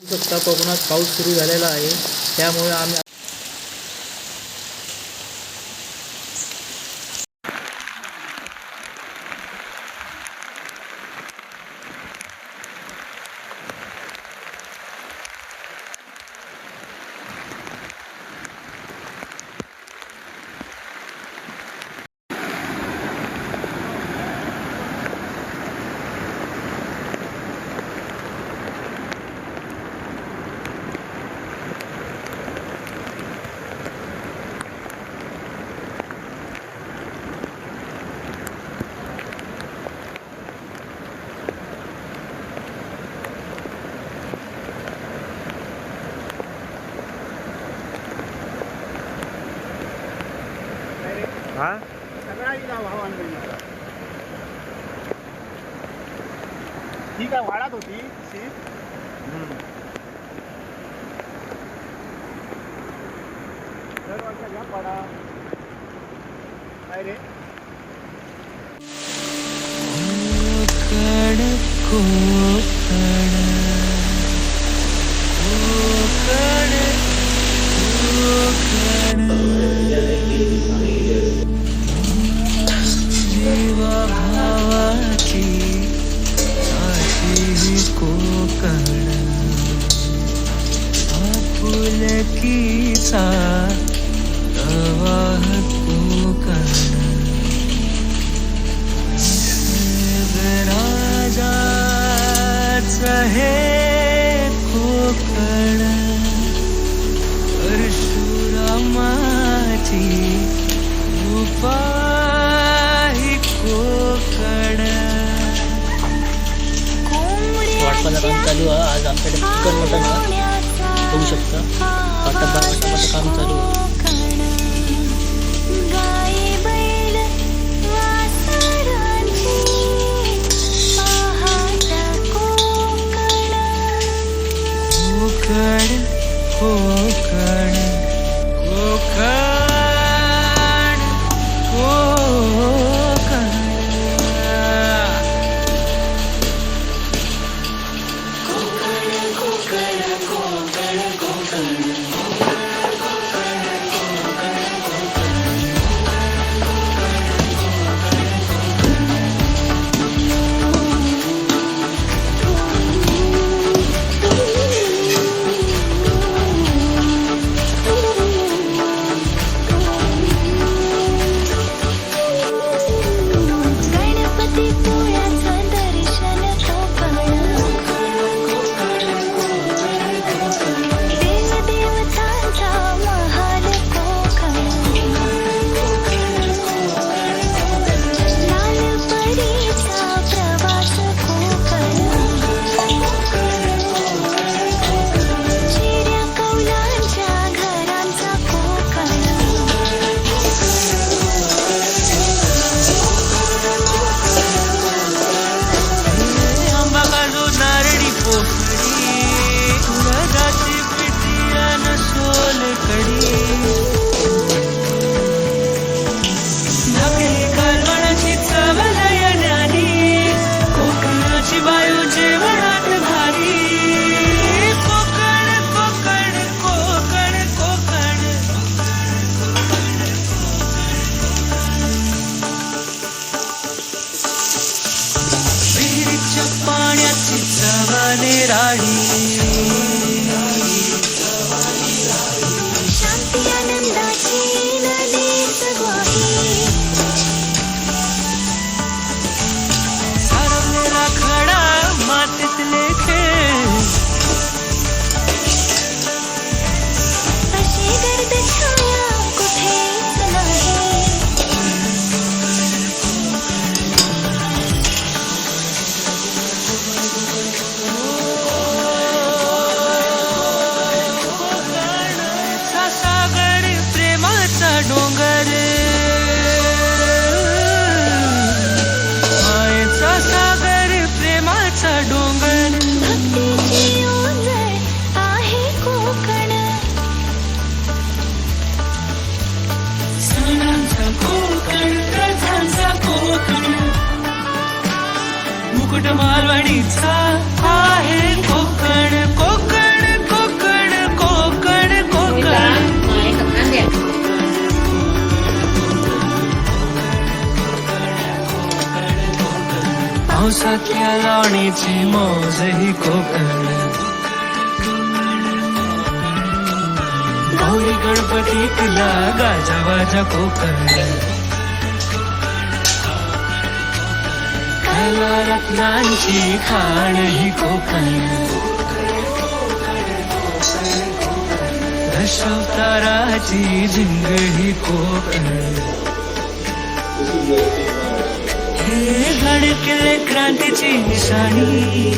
शकता कोकणात पाऊस सुरू झालेला आहे. त्यामुळे आम्ही हा? ही काय वाढत होती शीत दर वर्षाच्या पडा. काय रे? आपुलकीचा वाटपाला काम चालू आहे. आज आमच्याकडे चिकन मटन होऊ शकता. वाटप वाटपाचं काम चालू आहे. मालवणीचा आहे कोकण कोकण कोकण कोकण कोकण. पावसातल्या लावणीची मोजही कोकण. गौरी गणपती तुला गाजा वाजा कोकण. कला रत्नांची खाण ही कोकण. दशवताराची झिंग ही कोकण. हे धडकले क्रांतीची निशाणी.